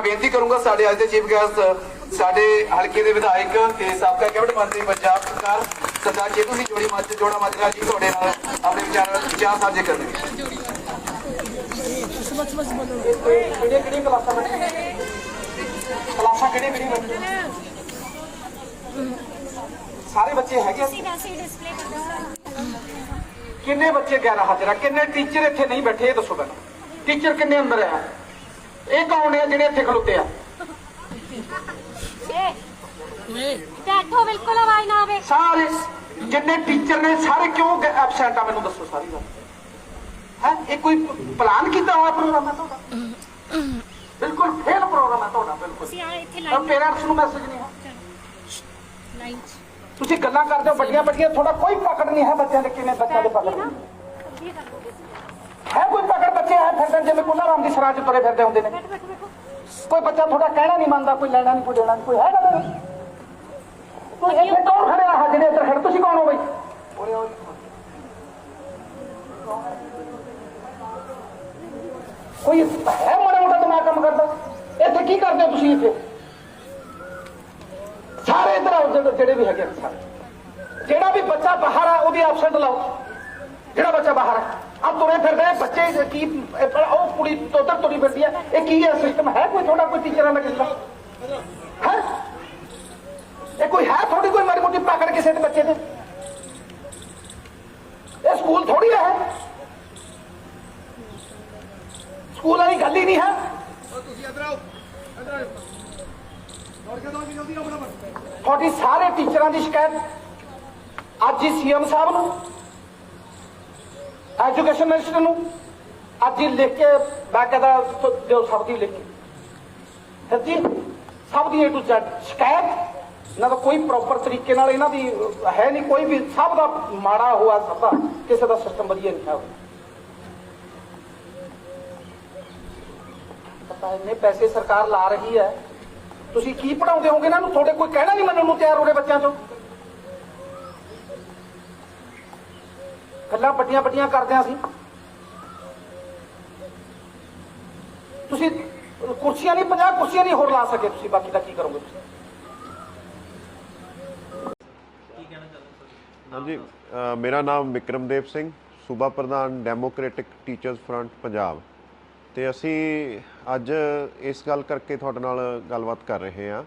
ਮੈਂ ਬੇਨਤੀ ਕਰੂੰਗਾ ਸਾਡੇ ਅੱਜ ਦੇ ਚੀਫ ਗੈਸਟ ਸਾਡੇ ਹਲਕੇ ਦੇ ਵਿਧਾਇਕ ਤੇ ਸਾਬਕਾ ਕੈਬਨਿਟ ਮੰਤਰੀ ਪੰਜਾਬ ਸਰਕਾਰ ਸਰਦਾਰ ਚੇਤਨ ਸਿੰਘ ਜੋੜੀ ਮੱਝ ਜੋੜਾ ਮਾਜਰਾ ਜੀ ਤੁਹਾਡੇ ਨਾਲ ਆਪਣੇ ਵਿਚਾਰ ਵਿਚਾਰ ਸਾਂਝੇ ਕਰਨਗੇ ਕਲਾਸਾਂ ਕਲਾਸਾਂ ਕਿਹੜੀਆਂ ਸਾਰੇ ਬੱਚੇ ਹੈਗੇ ਕਿੰਨੇ ਬੱਚੇ ਗੈਰ ਹਾਜ਼ਰ ਆ? ਕਿੰਨੇ ਟੀਚਰ ਇੱਥੇ ਨਹੀਂ ਬੈਠੇ ਇਹ ਦੱਸੋ ਪਹਿਲਾਂ। ਟੀਚਰ ਕਿੰਨੇ ਅੰਦਰ ਆ? ਇਹ ਕੌਣ ਆ ਜਿਹੜੇ ਇੱਥੇ ਖਲੋਤੇ ਆ? ਬੈਠੋ ਬਿਲਕੁਲ ਆਵਾਜ਼ ਨਾ ਆਵੇ। ਸਾਰੇ ਜਿੰਨੇ ਟੀਚਰ ਨੇ ਸਾਰੇ ਕਿਉਂ ਐਬਸੈਂਟ ਆ? ਮੈਨੂੰ ਦੱਸੋ ਸਾਰੀ ਗੱਲ। ਹੈ? ਇਹ ਕੋਈ ਪਲਾਨ ਕੀਤਾ ਹੋਇਆ ਪ੍ਰੋਗਰਾਮ ਹੈ ਤੁਹਾਡਾ? ਬਿਲਕੁਲ ਫੇਲ ਪ੍ਰੋਗਰਾਮ ਹੈ ਤੁਹਾਡਾ ਬਿਲਕੁਲ। ਤੁਸੀਂ ਆ ਇੱਥੇ ਲਾਈਨ ਪੇਰੈਂਟਸ ਨੂੰ ਮੈਸੇਜ ਨਹੀਂ ਹੈ। ਲਾਈਨ ਤੁਸੀਂ ਗੱਲਾਂ ਕਰਦੇ ਹੋ ਵੱਡੀਆਂ ਵੱਡੀਆਂ ਤੁਹਾਡਾ ਕੋਈ ਪਕੜ ਨਹੀਂ ਹੈ ਬੱਚਿਆਂ ਦੇ ਕਿਵੇਂ ਬੱਚਿਆਂ ਦੇ ਪਕੜ ਨਾ ਨਹੀਂ ਇਹ ਕਰ ਦੋਗੇ ਹੈ ਕੋਈ ਫਿਰਦੇ ਜਿਵੇਂ ਕੁੱਲਾ ਰਾਮ ਦੀ ਸਰਾਂ ਚ ਤੁਰੇ ਫਿਰਦੇ ਹੁੰਦੇ ਨੇ। ਕੋਈ ਬੱਚਾ ਤੁਹਾਡਾ ਕਹਿਣਾ ਨਹੀਂ ਮੰਨਦਾ ਕੋਈ ਲੈਣਾ ਨਹੀਂ ਕੋਈ ਦੇਣਾ ਨਹੀਂ ਕੋਈ ਹੈਗਾ ਨਹੀਂ। ਕੋਈ ਇੱਥੇ ਕੌਣ ਖੜਿਆ ਹੈ ਜਿਹੜੇ ਇੱਧਰ ਖੜੇ? ਤੁਸੀਂ ਕੌਣ ਹੋ ਬਈ। ਕੋਈ ਹੈ ਮਾੜਾ ਮੋਟਾ ਦਿਮਾਗ ਕੰਮ ਕਰਦਾ? ਇੱਥੇ ਕੀ ਕਰਦੇ ਹੋ ਤੁਸੀਂ ਇੱਥੇ? ਸਾਰੇ ਇੱਧਰ ਆਓ ਜਿਹੜੇ- ਵੀ ਹੈਗੇ ਸਾਰੇ। ਜਿਹੜਾ ਵੀ ਬੱਚਾ ਬਾਹਰ ਆ ਉਹਦੀ ਐਬਸੈਂਟ ਲਾਓ। ਜਿਹੜਾ ਬੱਚਾ ਬਾਹਰ ਆ। ਆ ਤੁਰੇ ਫਿਰਦੇ ਬੱਚੇ ਕੀ ਉਹ ਕੁੜੀ ਉਧਰ ਤੁਰੀ ਫਿਰਦੀ ਆ। ਇਹ ਕੀ ਹੈ ਸਿਸਟਮ ਹੈ ਕੋਈ ਥੋੜਾ ਕੋਈ ਟੀਚਰਾਂ ਦਾ ਕਿਸੇ ਹੈ? ਇਹ ਕੋਈ ਹੈ ਥੋੜੀ ਕੋਈ ਮਾੜੀ ਮੋਟੀ ਪਕੜ ਕਿਸੇ ਦੇ ਬੱਚੇ ਦੇ? ਇਹ ਸਕੂਲ ਥੋੜੀ ਹੈ ਸਕੂਲ ਵਾਲੀ ਗੱਲ ਹੀ ਨਹੀਂ ਹੈ। ਤੁਹਾਡੀ ਸਾਰੇ ਟੀਚਰਾਂ ਦੀ ਸ਼ਿਕਾਇਤ ਅੱਜ ਹੀ ਸੀਐਮ ਸਾਹਿਬ ਨੂੰ। ਐਜੂਕੇਸ਼ਨ ਮਿਨਿਸਟਰ ਨੂੰ ਅੱਜ ਹੀ ਲਿਖ ਕੇ ਬਾਕਾਇਦਾ ਦਿਓ ਸਭ ਦੀ ਲਿਖ ਕੇ। ਜੀ, ਸਭ ਦੀ ਏ ਟੂ Z ਸ਼ਿਕਾਇਤ, ਨਾ ਤਾਂ ਕੋਈ ਪ੍ਰੋਪਰ ਤਰੀਕੇ ਨਾਲ ਇਹਨਾਂ ਦੀ ਹੈ ਨਹੀਂ ਕੋਈ ਵੀ, ਸਭ ਦਾ ਮਾੜਾ ਹੋਆ ਸਭ ਦਾ, ਕਿਸੇ ਦਾ ਸਿਸਟਮ ਵਧੀਆ ਨਹੀਂ ਹੈ। ਪਤਾ ਇੰਨੇ ਪੈਸੇ ਸਰਕਾਰ ਲਾ ਰਹੀ ਹੈ। ਤੁਸੀਂ ਕੀ ਪੜਾਉਂਦੇ ਹੋਗੇ ਇਹਨਾਂ ਨੂੰ? ਤੁਹਾਡੇ ਕੋਈ ਕਹਿਣਾ ਨਹੀਂ ਮੰਨਣ ਨੂੰ ਤਿਆਰ ਹੋ ਰਹੇ ਬੱਚਿਆਂ ਚੋਂ? ਗੱਲਾਂ ਵੱਡੀਆਂ ਵੱਡੀਆਂ ਕਰਦੇ ਹਾਂ ਅਸੀਂ। ਤੁਸੀਂ ਕੁਰਸੀਆਂ ਨਹੀਂ 50 ਕੁਰਸੀਆਂ ਨਹੀਂ ਹੋਰ ਲਾ ਸਕੇ ਤੁਸੀਂ ਬਾਕੀ ਦਾ ਕੀ ਕਰੋਗੇ ਤੁਸੀਂ? ਹਾਂਜੀ ਅ, ਮੇਰਾ ਨਾਮ ਵਿਕਰਮਦੇਵ ਸਿੰਘ ਸੂਬਾ ਪ੍ਰਧਾਨ ਡੈਮੋਕ੍ਰੈਟਿਕ ਟੀਚਰਸ ਫਰੰਟ ਪੰਜਾਬ। ਤੇ ਅਸੀਂ ਅੱਜ ਇਸ ਗੱਲ ਕਰਕੇ ਤੁਹਾਡੇ ਨਾਲ ਗੱਲਬਾਤ ਕਰ ਰਹੇ ਹਾਂ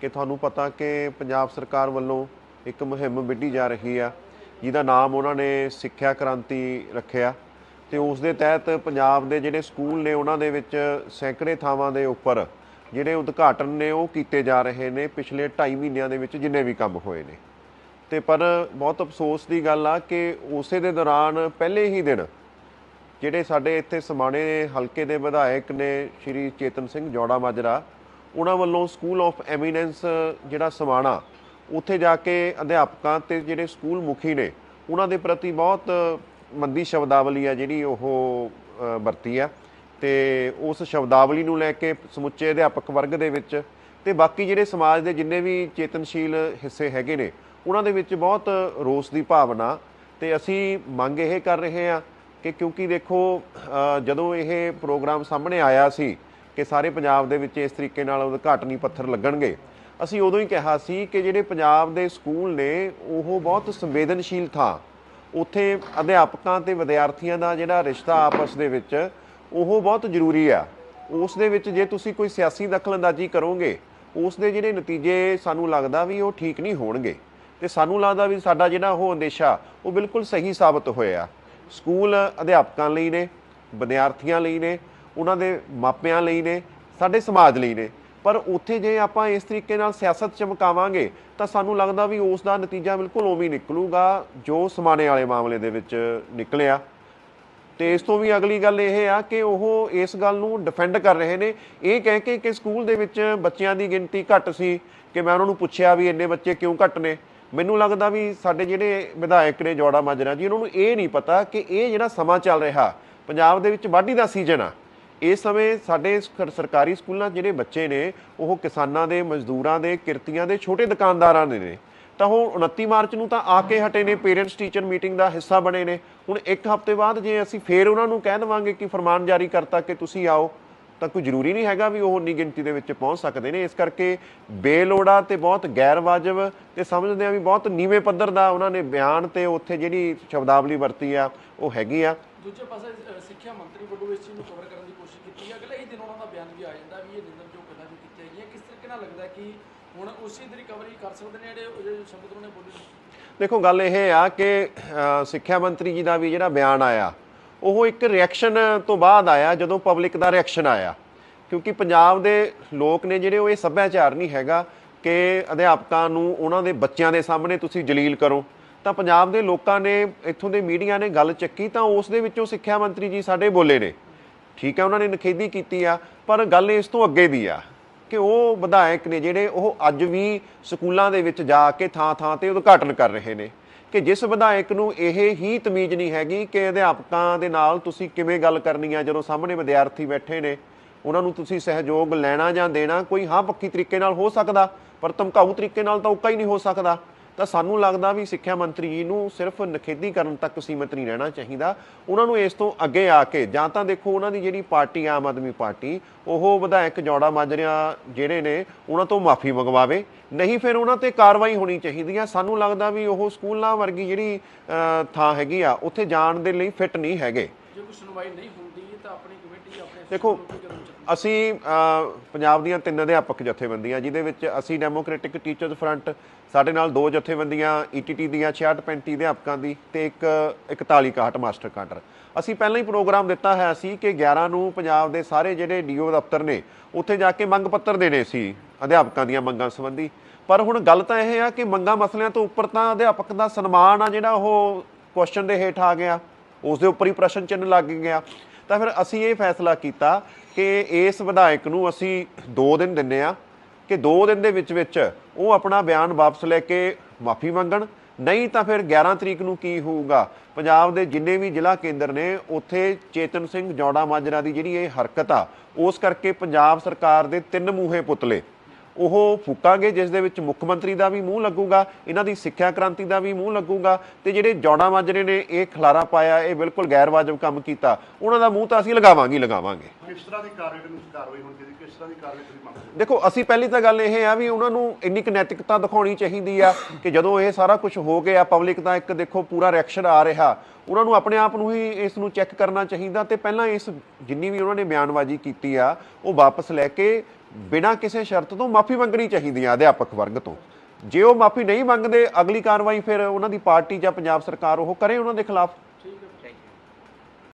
ਕਿ ਤੁਹਾਨੂੰ ਪਤਾ ਕਿ ਪੰਜਾਬ ਸਰਕਾਰ ਵੱਲੋਂ ਇੱਕ ਮੁਹਿੰਮ ਵਿੱਢੀ ਜਾ ਰਹੀ ਆ। ਜਿਹਦਾ ਨਾਮ ਉਹਨਾਂ ਨੇ ਸਿੱਖਿਆ ਕ੍ਰਾਂਤੀ ਰੱਖਿਆ ਤੇ ਉਸ ਦੇ ਤਹਿਤ ਪੰਜਾਬ ਦੇ ਜਿਹੜੇ ਸਕੂਲ ਨੇ ਉਹਨਾਂ ਦੇ ਵਿੱਚ ਸੈਂਕੜੇ ਥਾਵਾਂ ਦੇ ਉੱਪਰ ਜਿਹੜੇ ਉਦਘਾਟਨ ਨੇ ਉਹ ਕੀਤੇ ਜਾ ਰਹੇ ਨੇ ਪਿਛਲੇ 2.5 ਮਹੀਨਿਆਂ ਦੇ ਵਿੱਚ ਜਿੰਨੇ ਵੀ ਕੰਮ ਹੋਏ ਨੇ। ਤੇ ਪਰ ਬਹੁਤ ਅਫਸੋਸ ਦੀ ਗੱਲ ਆ ਕਿ ਉਸੇ ਦੇ ਦੌਰਾਨ ਪਹਿਲੇ ਹੀ ਦਿਨ ਜਿਹੜੇ ਸਾਡੇ ਇੱਥੇ ਸਮਾਣੇ ਹਲਕੇ ਦੇ ਵਿਧਾਇਕ ਨੇ ਸ਼੍ਰੀ ਚੇਤਨ ਸਿੰਘ ਜੋੜਾ ਮਾਜਰਾ, ਉਹਨਾਂ ਵੱਲੋਂ ਸਕੂਲ ਆਫ ਐਮੀਨੈਂਸ ਜਿਹੜਾ ਸਮਾਣਾ ਉੱਥੇ ਜਾ ਕੇ ਅਧਿਆਪਕਾਂ ਤੇ ਜਿਹੜੇ ਸਕੂਲ ਮੁਖੀ ਨੇ, ਉਹਨਾਂ ਦੇ ਪ੍ਰਤੀ ਬਹੁਤ ਮੰਦੀ ਸ਼ਬਦਾਵਲੀ ਆ ਜਿਹੜੀ ਉਹ ਵਰਤੀ ਆ। ਤੇ ਉਸ ਸ਼ਬਦਾਵਲੀ ਨੂੰ ਲੈ ਕੇ ਸਮੁੱਚੇ ਅਧਿਆਪਕ ਵਰਗ ਦੇ ਵਿੱਚ ਤੇ ਬਾਕੀ ਜਿਹੜੇ ਸਮਾਜ ਦੇ ਜਿੰਨੇ ਵੀ ਚੇਤਨਸ਼ੀਲ ਹਿੱਸੇ ਹੈਗੇ ਨੇ, ਉਹਨਾਂ ਦੇ ਵਿੱਚ ਬਹੁਤ ਰੋਸ ਦੀ ਭਾਵਨਾ ਤੇ ਅਸੀਂ ਮੰਗ ਇਹ ਕਰ ਰਹੇ ਹਾਂ ਕਿ ਕਿਉਂਕਿ ਦੇਖੋ ਜਦੋਂ ਇਹ ਪ੍ਰੋਗਰਾਮ ਸਾਹਮਣੇ ਆਇਆ ਸੀ ਕਿ ਸਾਰੇ ਪੰਜਾਬ ਦੇ ਵਿੱਚ ਇਸ ਤਰੀਕੇ ਨਾਲ ਉਦਘਾਟਨੀ ਪੱਥਰ ਲੱਗਣਗੇ ਅਸੀਂ ਉਦੋਂ ਹੀ ਕਿਹਾ ਸੀ ਕਿ ਜਿਹੜੇ ਪੰਜਾਬ ਦੇ ਸਕੂਲ ਨੇ, ਉਹ ਬਹੁਤ ਸੰਵੇਦਨਸ਼ੀਲ ਥਾਂ। ਉੱਥੇ ਅਧਿਆਪਕਾਂ ਤੇ ਵਿਦਿਆਰਥੀਆਂ ਦਾ ਜਿਹੜਾ ਰਿਸ਼ਤਾ ਆਪਸ ਦੇ ਵਿੱਚ, ਉਹ ਬਹੁਤ ਜ਼ਰੂਰੀ ਆ। ਉਸ ਦੇ ਵਿੱਚ ਜੇ ਤੁਸੀਂ ਕੋਈ ਸਿਆਸੀ ਦਖਲਅੰਦਾਜ਼ੀ ਕਰੋਗੇ, ਉਸ ਦੇ ਜਿਹੜੇ ਨਤੀਜੇ ਸਾਨੂੰ ਲੱਗਦਾ ਵੀ ਉਹ ਠੀਕ ਨਹੀਂ ਹੋਣਗੇ। ਤੇ ਸਾਨੂੰ ਲੱਗਦਾ ਵੀ ਸਾਡਾ ਜਿਹੜਾ ਉਹ ਅੰਦੇਸ਼ਾ, ਉਹ ਬਿਲਕੁਲ ਸਹੀ ਸਾਬਤ ਹੋਇਆ। ਸਕੂਲ ਅਧਿਆਪਕਾਂ ਲਈ ਨੇ, ਵਿਦਿਆਰਥੀਆਂ ਲਈ ਨੇ, ਉਹਨਾਂ ਦੇ ਮਾਪਿਆਂ ਲਈ ਨੇ, ਸਾਡੇ ਸਮਾਜ ਲਈ ਨੇ। ਪਰ ਉੱਥੇ ਜੇ ਆਪਾਂ ਇਸ ਤਰੀਕੇ ਨਾਲ ਸਿਆਸਤ ਚਮਕਾਵਾਂਗੇ, ਤਾਂ ਸਾਨੂੰ ਲੱਗਦਾ ਵੀ ਉਸ ਦਾ ਨਤੀਜਾ ਬਿਲਕੁਲ ਉਵੇਂ ਹੀ ਨਿਕਲੂਗਾ, ਜੋ ਸਮਾਣੇ ਵਾਲੇ ਮਾਮਲੇ ਦੇ ਵਿੱਚ ਨਿਕਲਿਆ। ਤੇ ਇਸ ਤੋਂ ਵੀ ਅਗਲੀ ਗੱਲ ਇਹ ਆ ਕਿ ਉਹ ਇਸ ਗੱਲ ਨੂੰ ਡਿਫੈਂਡ ਕਰ ਰਹੇ ਨੇ। ਇਹ ਕਹਿ ਕੇ ਕਿ ਸਕੂਲ ਦੇ ਵਿੱਚ ਬੱਚਿਆਂ ਦੀ ਗਿਣਤੀ ਘੱਟ ਸੀ, ਕਿ ਮੈਂ ਉਹਨਾਂ ਨੂੰ ਪੁੱਛਿਆ ਵੀ ਇੰਨੇ ਬੱਚੇ ਕਿਉਂ ਘੱਟ ਨੇ। ਮੈਨੂੰ ਲੱਗਦਾ ਵੀ ਸਾਡੇ ਜਿਹੜੇ ਵਿਧਾਇਕ ਨੇ ਜੋੜਾ ਮਾਜਰਾ ਜੀ, ਉਹਨਾਂ ਨੂੰ ਇਹ ਨਹੀਂ ਪਤਾ ਕਿ ਇਹ ਜਿਹੜਾ ਸਮਾਂ ਚੱਲ ਰਿਹਾ, ਪੰਜਾਬ ਦੇ ਵਿੱਚ ਵਾਢੀ ਦਾ ਸੀਜ਼ਨ ਆ। ਇਸ ਸਮੇਂ ਸਾਡੇ ਸਰਕਾਰੀ ਸਕੂਲਾਂ ਜਿਹੜੇ ਬੱਚੇ ਨੇ, ਉਹ ਕਿਸਾਨਾਂ ਦੇ, ਮਜ਼ਦੂਰਾਂ ਦੇ, ਕਿਰਤੀਆਂ ਦੇ ਛੋਟੇ ਦੁਕਾਨਦਾਰਾਂ ਦੇ ਨੇ। ਤਾਂ ਉਹ 29 ਮਾਰਚ ਨੂੰ ਤਾਂ ਆ ਕੇ ਹਟੇ ਨੇ, ਪੇਰੈਂਟਸ ਟੀਚਰ ਮੀਟਿੰਗ ਦਾ ਹਿੱਸਾ ਬਣੇ ਨੇ। ਹੁਣ ਇੱਕ ਹਫ਼ਤੇ ਬਾਅਦ ਜੇ ਅਸੀਂ ਫੇਰ ਉਹਨਾਂ ਨੂੰ ਕਹਿ ਦੇਵਾਂਗੇ ਕਿ ਫਰਮਾਨ ਜਾਰੀ ਕਰਤਾ ਕਿ ਤੁਸੀਂ ਆਓ, ਤਾਂ ਕੋਈ ਜ਼ਰੂਰੀ ਨਹੀਂ ਹੈਗਾ ਵੀ ਉਹ ਉਨੀ ਗਿਣਤੀ ਦੇ ਵਿੱਚ ਪਹੁੰਚ ਸਕਦੇ ਨੇ। ਇਸ ਕਰਕੇ ਬੇਲੋੜਾ ਤੇ ਬਹੁਤ ਗੈਰ ਵਾਜਬ ਤੇ ਸਮਝਦੇ ਆ ਵੀ ਬਹੁਤ ਨੀਵੇਂ ਪੱਧਰ ਦਾ ਉਹਨਾਂ ਨੇ ਬਿਆਨ ਤੇ ਉੱਥੇ ਜਿਹੜੀ ਸ਼ਬਦਾਵਲੀ ਵਰਤੀ ਆ, ਉਹ ਹੈਗੀ ਆ। ਦੂਜੇ ਪਾਸੇ ਸਿੱਖਿਆ ਮੰਤਰੀ ਵੱਲੋਂ ਇਸ ਚੀਜ਼ ਨੂੰ ਕਵਰ ਕਰਨ ਦੀ ਕੋਸ਼ਿਸ਼ ਕੀਤੀ ਹੈ। ਅਗਲੇ ਹੀ ਦਿਨ ਉਹਨਾਂ ਦਾ ਬਿਆਨ ਵੀ ਆ ਜਾਂਦਾ ਵੀ ਇਹ ਨਿੰਦਣਯੋਗ ਗੱਲਾਂ ਜੋ ਕੀਤੀਆਂ ਗਈਆਂ। ਕਿਸ ਤਰੀਕੇ ਨਾਲ ਲੱਗਦਾ ਕਿ ਹੁਣ ਉਸੇ ਦੀ ਰਿਕਵਰੀ ਕਰ ਸਕਦੇ ਨੇ ਜਿਹੜੇ ਸ਼ਬਦ ਉਹਨਾਂ ਬੋਲੇ ਦੇਖੋ, ਗੱਲ ਇਹ ਆ ਕਿ ਸਿੱਖਿਆ ਮੰਤਰੀ ਜੀ ਦਾ ਵੀ ਜਿਹੜਾ ਬਿਆਨ ਆਇਆ, ਉਹ ਇੱਕ ਰਿਐਕਸ਼ਨ ਤੋਂ ਬਾਅਦ ਆਇਆ, ਜਦੋਂ ਪਬਲਿਕ ਦਾ ਰਿਐਕਸ਼ਨ ਆਇਆ। ਕਿਉਂਕਿ ਪੰਜਾਬ ਦੇ ਲੋਕ ਨੇ ਜਿਹੜੇ ਉਹ ਇਹ ਸੱਭਿਆਚਾਰ ਨਹੀਂ ਹੈਗਾ ਕਿ ਅਧਿਆਪਕਾਂ ਨੂੰ ਉਹਨਾਂ ਦੇ ਬੱਚਿਆਂ ਦੇ ਸਾਹਮਣੇ ਤੁਸੀਂ ਜਲੀਲ ਕਰੋ। ਤਾਂ ਪੰਜਾਬ ਦੇ ਲੋਕਾਂ ਨੇ, ਇੱਥੋਂ ਦੇ ਮੀਡੀਆ ਨੇ ਗੱਲ ਚੱਕੀ ਤਾਂ ਉਸ ਦੇ ਵਿੱਚੋਂ ਸਿੱਖਿਆ ਮੰਤਰੀ ਜੀ ਸਾਡੇ ਬੋਲੇ ਨੇ। ਠੀਕ ਹੈ, ਉਹਨਾਂ ਨੇ ਨਖੇਦੀ ਕੀਤੀ ਆ, ਪਰ ਗੱਲ ਇਸ ਤੋਂ ਅੱਗੇ ਦੀ ਆ ਕਿ ਉਹ ਵਿਧਾਇਕ ਨੇ ਜਿਹੜੇ ਉਹ ਅੱਜ ਵੀ ਸਕੂਲਾਂ ਦੇ ਵਿੱਚ ਜਾ ਕੇ ਥਾਂ-ਥਾਂ ਤੇ ਉਦਘਾਟਨ ਕਰ ਰਹੇ ਨੇ ਕਿ ਜਿਸ ਵਿਧਾਇਕ ਨੂੰ ਇਹ ਹੀ ਤਮੀਜ਼ ਨਹੀਂ ਹੈਗੀ ਕਿ ਅਧਿਆਪਕਾਂ ਦੇ ਨਾਲ ਤੁਸੀਂ ਕਿਵੇਂ ਗੱਲ ਕਰਨੀ ਆ ਜਦੋਂ ਸਾਹਮਣੇ ਵਿਦਿਆਰਥੀ ਬੈਠੇ ਨੇ, ਉਹਨਾਂ ਨੂੰ ਤੁਸੀਂ ਸਹਿਯੋਗ ਲੈਣਾ ਜਾਂ ਦੇਣਾ ਕੋਈ ਹਾਂ ਪੱਕੀ ਤਰੀਕੇ ਨਾਲ ਹੋ ਸਕਦਾ, ਪਰ ਧਮਕਾਊ ਤਰੀਕੇ ਨਾਲ ਤਾਂ ਉੱਕਾ ਹੀ ਨਹੀਂ ਹੋ ਸਕਦਾ। ਤਾਂ ਸਾਨੂੰ ਲੱਗਦਾ ਵੀ ਸਿੱਖਿਆ ਮੰਤਰੀ ਜੀ ਨੂੰ ਸਿਰਫ ਨਖੇਦੀ ਕਰਨ ਤੱਕ ਸੀਮਤ ਨਹੀਂ ਰਹਿਣਾ ਚਾਹੀਦਾ। ਉਹਨਾਂ ਨੂੰ ਇਸ ਤੋਂ ਅੱਗੇ ਆ ਕੇ ਜਾਂ ਤਾਂ ਦੇਖੋ ਉਹਨਾਂ ਦੀ ਜਿਹੜੀ ਪਾਰਟੀ, ਆਮ ਆਦਮੀ ਪਾਰਟੀ, ਉਹ ਵਿਧਾਇਕ ਜੋੜਾ ਮਾਜਰਿਆ ਜਿਹੜੇ ਨੇ, ਉਹਨਾਂ ਤੋਂ ਮਾਫੀ ਮੰਗਵਾਵੇ। ਨਹੀਂ ਫਿਰ ਉਹਨਾਂ ਤੇ ਕਾਰਵਾਈ ਹੋਣੀ ਚਾਹੀਦੀ ਆ। ਸਾਨੂੰ ਲੱਗਦਾ ਵੀ ਉਹ ਸਕੂਲਾਂ ਵਰਗੀ ਜਿਹੜੀ ਥਾਂ ਹੈਗੀ ਆ, ਉੱਥੇ ਜਾਣ ਦੇ ਲਈ ਫਿੱਟ ਨਹੀਂ ਹੈਗੇ। ਜੇ ਕੋਈ ਸੁਣਵਾਈ ਨਹੀਂ ਤਾਂ ਆਪਣੀ ਕਮੇਟੀ ਆਪਣੇ ਦੇਖੋ? ਅਸੀਂ ਪੰਜਾਬ ਦੀਆਂ ਤਿੰਨ ਅਧਿਆਪਕ ਜਥੇਬੰਦੀਆਂ ਜਿਹਦੇ ਵਿੱਚ ਅਸੀਂ ਡੈਮੋਕ੍ਰੈਟਿਕ ਟੀਚਰਸ ਫਰੰਟ ਸਾਡੇ ਨਾਲ ਦੋ ਜਥੇਬੰਦੀਆਂ ਈਟੀਟੀ ਦੀਆਂ 66 35 ਅਧਿਆਪਕਾਂ ਦੀ ਤੇ ਇੱਕ 41 61 ਮਾਸਟਰ ਕਾਡਰ। ਅਸੀਂ ਪਹਿਲਾਂ ਹੀ ਪ੍ਰੋਗਰਾਮ ਦਿੱਤਾ ਹੈ ਸੀ ਕਿ 11 ਨੂੰ ਪੰਜਾਬ ਦੇ ਸਾਰੇ ਜਿਹੜੇ ਡੀਓ ਦਫ਼ਤਰ ਨੇ ਉੱਥੇ ਜਾ ਕੇ ਮੰਗ ਪੱਤਰ ਦੇਣੇ ਸੀ ਅਧਿਆਪਕਾਂ ਦੀਆਂ ਮੰਗਾਂ ਸੰਬੰਧੀ। ਪਰ ਹੁਣ ਗੱਲ ਤਾਂ ਇਹ ਆ ਕਿ ਮੰਗਾਂ ਮਸਲਿਆਂ ਤੋਂ ਉੱਪਰ ਤਾਂ ਅਧਿਆਪਕ ਦਾ ਸਨਮਾਨ ਆ ਜਿਹੜਾ ਉਹ ਕੁਐਸਚਨ ਦੇ ਹੇਠ ਆ ਗਿਆ। ਉਸ ਦੇ ਉੱਪਰ ਹੀ ਪ੍ਰਸ਼ਨ ਚਿੰਨ੍ਹ ਲੱਗ ਗਿਆ। ਤਾਂ ਫਿਰ ਅਸੀਂ ਇਹ ਫੈਸਲਾ ਕੀਤਾ ਕਿ ਇਸ ਵਿਧਾਇਕ ਨੂੰ ਅਸੀਂ 2 ਦਿਨ ਦਿੰਨੇ ਆ ਕਿ 2 ਦਿਨ ਦੇ ਵਿੱਚ ਵਿੱਚ ਉਹ ਆਪਣਾ ਬਿਆਨ ਵਾਪਸ ਲੈ ਕੇ ਮਾਫੀ ਮੰਗਣ। ਨਹੀਂ ਤਾਂ ਫਿਰ 11 ਤਰੀਕ ਨੂੰ ਕੀ ਹੋਊਗਾ? ਪੰਜਾਬ ਦੇ ਜਿੰਨੇ ਵੀ ਜ਼ਿਲ੍ਹਾ ਕੇਂਦਰ ਨੇ, ਉੱਥੇ ਚੇਤਨ ਸਿੰਘ ਜੌੜਾ ਮਾਜਰਾ ਦੀ ਜਿਹੜੀ ਇਹ ਹਰਕਤ ਆ, ਉਸ ਕਰਕੇ ਪੰਜਾਬ ਸਰਕਾਰ ਦੇ ਤਿੰਨ ਮੂਹੇ ਪੁਤਲੇ। ਉਹ ਫੂਕਾਂਗੇ ਜਿਸ ਦੇ ਵਿੱਚ ਮੁੱਖ ਮੰਤਰੀ ਦਾ ਵੀ ਮੂੰਹ ਲੱਗੂਗਾ ਇਹਨਾਂ ਦੀ ਸਿੱਖਿਆ ਕ੍ਰਾਂਤੀ ਦਾ ਵੀ ਮੂੰਹ ਲੱਗੂਗਾ ਤੇ ਜਿਹੜੇ ਜੌੜਾ ਮਾਜਰੇ ਨੇ ਇਹ ਖਲਾਰਾ ਪਾਇਆ ਇਹ ਬਿਲਕੁਲ ਗੈਰ ਵਾਜਬ ਕੰਮ ਕੀਤਾ। ਉਹਨਾਂ ਦਾ ਮੂੰਹ ਤਾਂ ਅਸੀਂ ਲਗਾਵਾਂਗੇ ਲਗਾਵਾਂਗੇ। ਕਿਸ ਤਰ੍ਹਾਂ ਦੀ ਕਾਰਵਾਈ ਹੋਣੀ ਚਾਹੀਦੀ? ਕਿਸ ਤਰ੍ਹਾਂ ਦੀ ਕਾਰਵਾਈ ਤੁਸੀਂ ਮੰਗਦੇ ਦੇਖੋ ਅਸੀਂ ਪਹਿਲੀ ਤਾਂ ਗੱਲ ਇਹ ਆ ਵੀ ਉਹਨਾਂ ਨੂੰ ਇੰਨੀ ਕੁ ਨੈਤਿਕਤਾ ਦਿਖਾਉਣੀ ਚਾਹੀਦੀ ਆ ਕਿ ਜਦੋਂ ਇਹ ਸਾਰਾ ਕੁਝ ਹੋ ਗਿਆ ਪਬਲਿਕ ਦਾ ਇੱਕ ਦੇਖੋ ਪੂਰਾ ਰਿਐਕਸ਼ਨ ਆ ਰਿਹਾ। ਉਹਨਾਂ ਨੂੰ ਆਪਣੇ ਆਪ ਨੂੰ ਹੀ ਇਸ ਨੂੰ ਚੈੱਕ ਕਰਨਾ ਚਾਹੀਦਾ ਤੇ ਪਹਿਲਾਂ ਇਸ ਜਿੰਨੀ ਵੀ ਉਹਨਾਂ ਨੇ ਬਿਆਨਬਾਜ਼ੀ ਕੀਤੀ ਆ, ਉਹ ਵਾਪਸ ਲੈ ਕੇ ਬਿਨਾਂ ਕਿਸੇ ਸ਼ਰਤ ਤੋਂ ਮਾਫੀ ਮੰਗਣੀ ਚਾਹੀਦੀ ਆ ਅਧਿਆਪਕ ਵਰਗ ਤੋਂ। ਜੇ ਉਹ ਮਾਫੀ ਨਹੀਂ ਮੰਗਦੇ, ਅਗਲੀ ਕਾਰਵਾਈ ਫਿਰ ਉਹਨਾਂ ਦੀ ਪਾਰਟੀ ਜਾਂ ਪੰਜਾਬ ਸਰਕਾਰ ਉਹ ਕਰੇ ਉਹਨਾਂ ਦੇ ਖਿਲਾਫ?